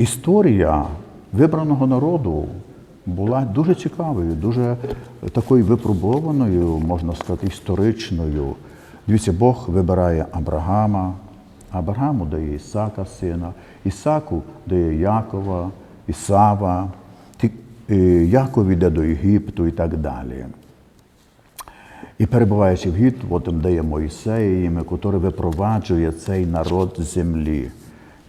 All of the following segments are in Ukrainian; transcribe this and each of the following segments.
історія вибраного народу була дуже цікавою, дуже такою випробованою, можна сказати, історичною. Дивіться, Бог вибирає Абрагама, Абрагаму дає Ісака сина, Ісаку дає Якова, Ісава, е, Яков йде до Єгипту і так далі. І перебуваючи в Єгипті, потім дає Мойсея, їм, який випроваджує цей народ землі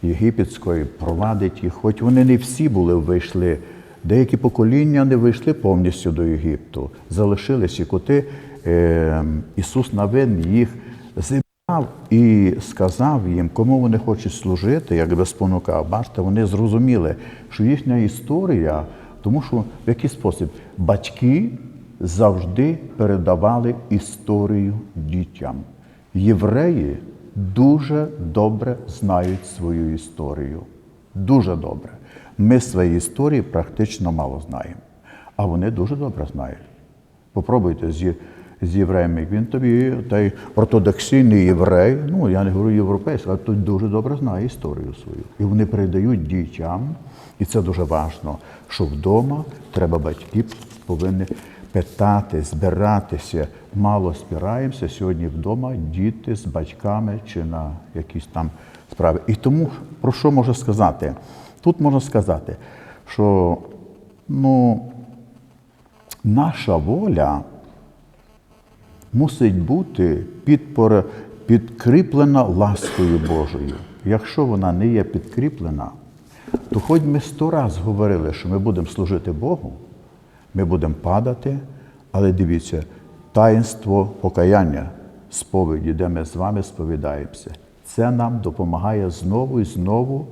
єгипетської, провадить їх. Хоч вони не всі були вийшли, деякі покоління не вийшли повністю до Єгипту, залишилися коти. Е, Ісус Навин їх зібрав і сказав їм, кому вони хочуть служити, якби спонукав. Бачите, вони зрозуміли, що їхня історія, тому що в який спосіб батьки завжди передавали історію дітям. Євреї дуже добре знають свою історію. Дуже добре. Ми свої історії практично мало знаємо, а вони дуже добре знають. Попробуйте з, з євреями. Він тобі той ортодоксійний єврей, ну я не говорю європейський, а той дуже добре знає історію свою. І вони передають дітям, і це дуже важливо, що вдома треба батьки повинні питати, збиратися. Мало спираємося сьогодні вдома, діти з батьками чи на якісь там справи. І тому про що можна сказати? Тут можна сказати, що ну, наша воля мусить бути підпор- підкріплена ласкою Божою. Якщо вона не є підкріплена, то хоч ми сто раз говорили, що ми будемо служити Богу, ми будемо падати, але дивіться, таїнство покаяння, сповіді, де ми з вами сповідаємося, це нам допомагає знову і знову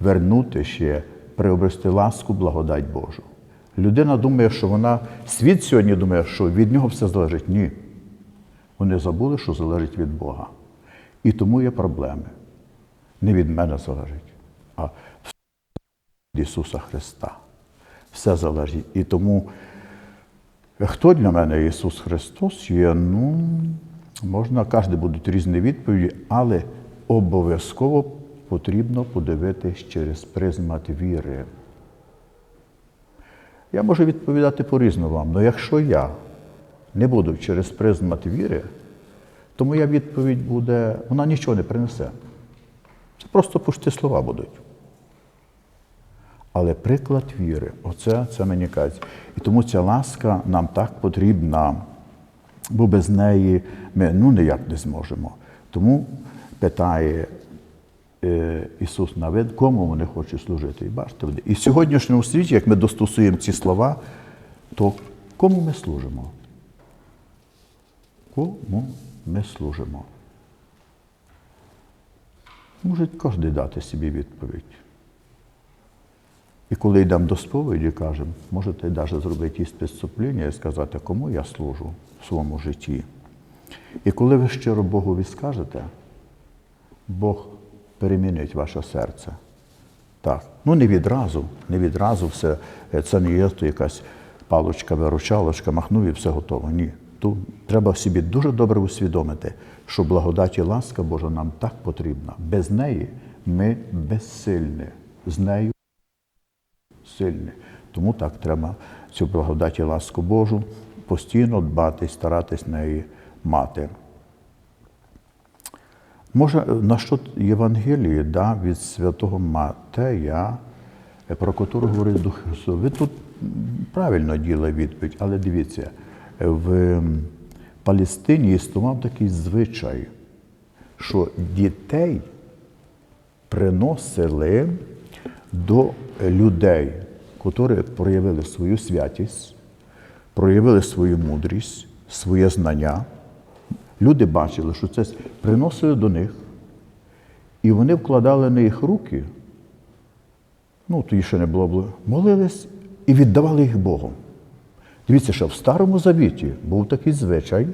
вернути ще, приобрести ласку, благодать Божу. Людина думає, що вона, світ сьогодні думає, що від нього все залежить. Ні. Вони забули, що залежить від Бога. І тому є проблеми. Не від мене залежить, а від Ісуса Христа. Все залежить. І тому, хто для мене Ісус Христос є, ну, можна, кожен будуть різні відповіді, але обов'язково потрібно подивитись через призмат віри. Я можу відповідати по-різному вам, але якщо я не буду через призмат віри, то моя відповідь буде, вона нічого не принесе. Це просто пусті слова будуть. Але приклад віри, оце це мені кажуть. І тому ця ласка нам так потрібна, бо без неї ми ну ніяк не зможемо. Тому питає е, Ісус Навин, кому вони хочуть служити. І бачите, і в сьогоднішньому світі, як ми достосуємо ці слова, то кому ми служимо? Кому ми служимо? Може кожен дати собі відповідь. І коли йдемо до сповіді, кажемо, можете навіть зробити спецсупління і сказати, кому я служу в своєму житті. І коли ви щиро Богові скажете, Бог перемінить ваше серце. Так. Ну не відразу, не відразу все. е, Це не є то якась палочка, виручалочка, махнув і все готово. Ні. Тут треба собі дуже добре усвідомити, що благодать і ласка Божа нам так потрібна. Без неї ми безсильні. З нею сильні. Тому так треба цю благодать і ласку Божу постійно дбати старатись неї мати. Може, на що Євангелії да, від святого Матея, е, про яку говорить Дух Христос. Ви тут правильно діли відповідь, але дивіться, в Палестині існував такий звичай, що дітей приносили до людей, які проявили свою святість, проявили свою мудрість, своє знання. Люди бачили, що це приносили до них, і вони вкладали на їх руки, ну, тоді ще не було, молились і віддавали їх Богу. Дивіться, що в Старому Завіті був такий звичай в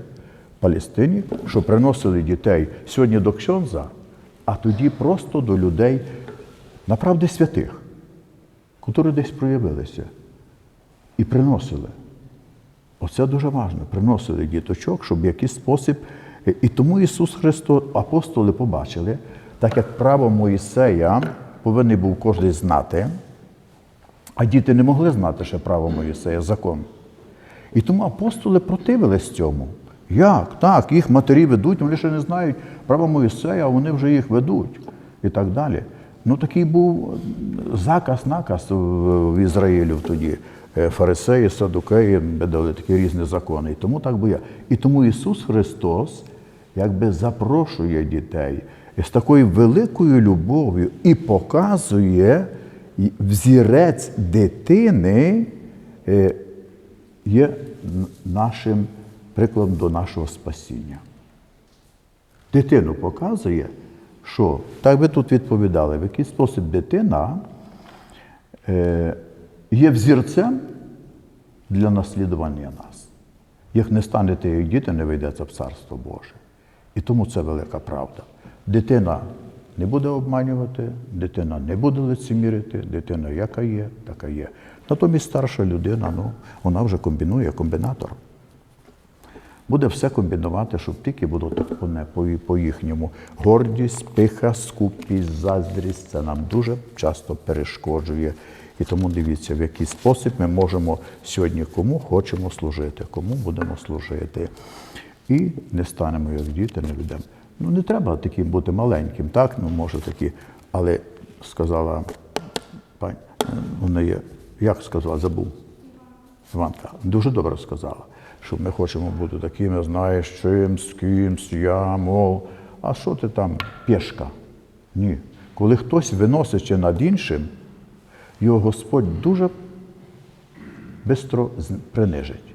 Палестині, що приносили дітей сьогодні до Ксьонза, а тоді просто до людей, направді святих, які десь проявилися і приносили. Оце дуже важливо. Приносили діточок, щоб в якийсь спосіб. І тому Ісус Христос, апостоли побачили, так як право Моїсея повинен був кожен знати, а діти не могли знати ще право Моїсея, закон. І тому апостоли противились цьому. Як? Так, їх матері ведуть, вони ще не знають права Моїсея, а вони вже їх ведуть і так далі. Ну такий був заказ, наказ в Ізраїлю тоді. Е, Фарисеї, садукеї дали такі різні закони. І тому так боя. І тому Ісус Христос якби запрошує дітей з такою великою любов'ю і показує взірець дитини е, є нашим прикладом до нашого спасіння. Дитину показує, що, так ви тут відповідали, в який спосіб дитина е, є взірцем для наслідування нас. Як не станете, як діти, не вийдеться в Царство Боже. І тому це велика правда. Дитина не буде обманювати, дитина не буде лицемірити, дитина яка є, така є. Натомість старша людина, ну, вона вже комбінує, комбінатор. Буде все комбінувати, щоб тільки було так по, не- по, по їхньому. Гордість, пиха, скупість, заздрість це нам дуже часто перешкоджує. І тому дивіться, в який спосіб ми можемо сьогодні кому хочемо служити, кому будемо служити. І не станемо як діти, не ведемо. Ну не треба таким бути маленьким, так? Ну, може такі, але сказала пані, вона є, як сказала, забув. Іванка дуже добре сказала, що ми хочемо бути такими, знаєш, чим, з кимсь, я, мов. А що ти там, пішка? Ні. Коли хтось виносить над іншим, його Господь дуже швидко принижить,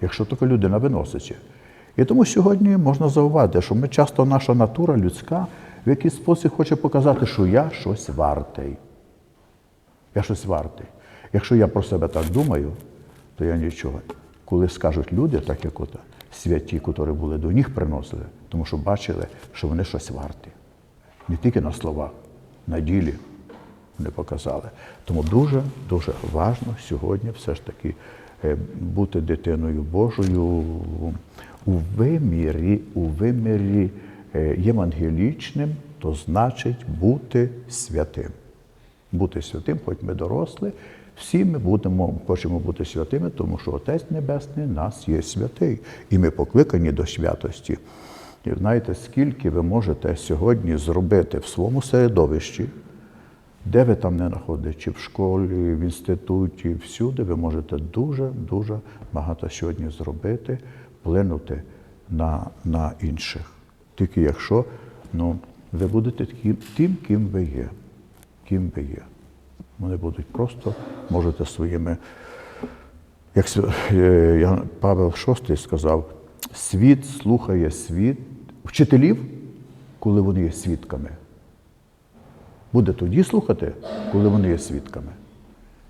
якщо тільки людина виносить. І тому сьогодні можна зауважити, що ми часто наша натура людська в якийсь спосіб хоче показати, що я щось вартий. Я щось вартий. Якщо я про себе так думаю, то я нічого. Коли скажуть люди, так як от святі, які були до них приносили, тому що бачили, що вони щось варті. Не тільки на словах, на ділі вони показали. Тому дуже дуже важливо сьогодні все ж таки е, бути дитиною Божою у вимірі, у вимірі е, євангелічним, то значить бути святим бути святим, хоч ми дорослі, всі ми будемо, хочемо бути святими, тому що Отець Небесний нас є святий, і ми покликані до святості. І знаєте, скільки ви можете сьогодні зробити в своєму середовищі, де ви там не знаходите, чи в школі, в інституті, всюди ви можете дуже-дуже багато сьогодні зробити, вплинути на, на інших. Тільки якщо ну, ви будете тим, ким ви є ким ви є. Вони будуть просто, можете своїми, як е, Павел VI сказав, світ слухає світ, вчителів, коли вони є свідками. Буде тоді слухати, коли вони є свідками.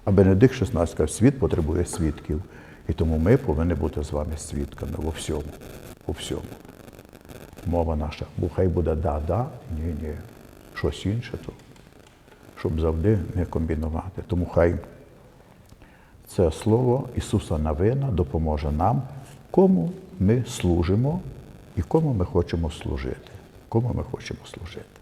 А Бенедикт XVI сказав, світ потребує свідків. І тому ми повинні бути з вами свідками во всьому. Во всьому. Мова наша. Бо хай буде да-да, ні-ні. Щось інше то щоб завжди не комбінувати. Тому хай це слово Ісуса Навина допоможе нам, кому ми служимо і кому ми хочемо служити. Кому ми хочемо служити.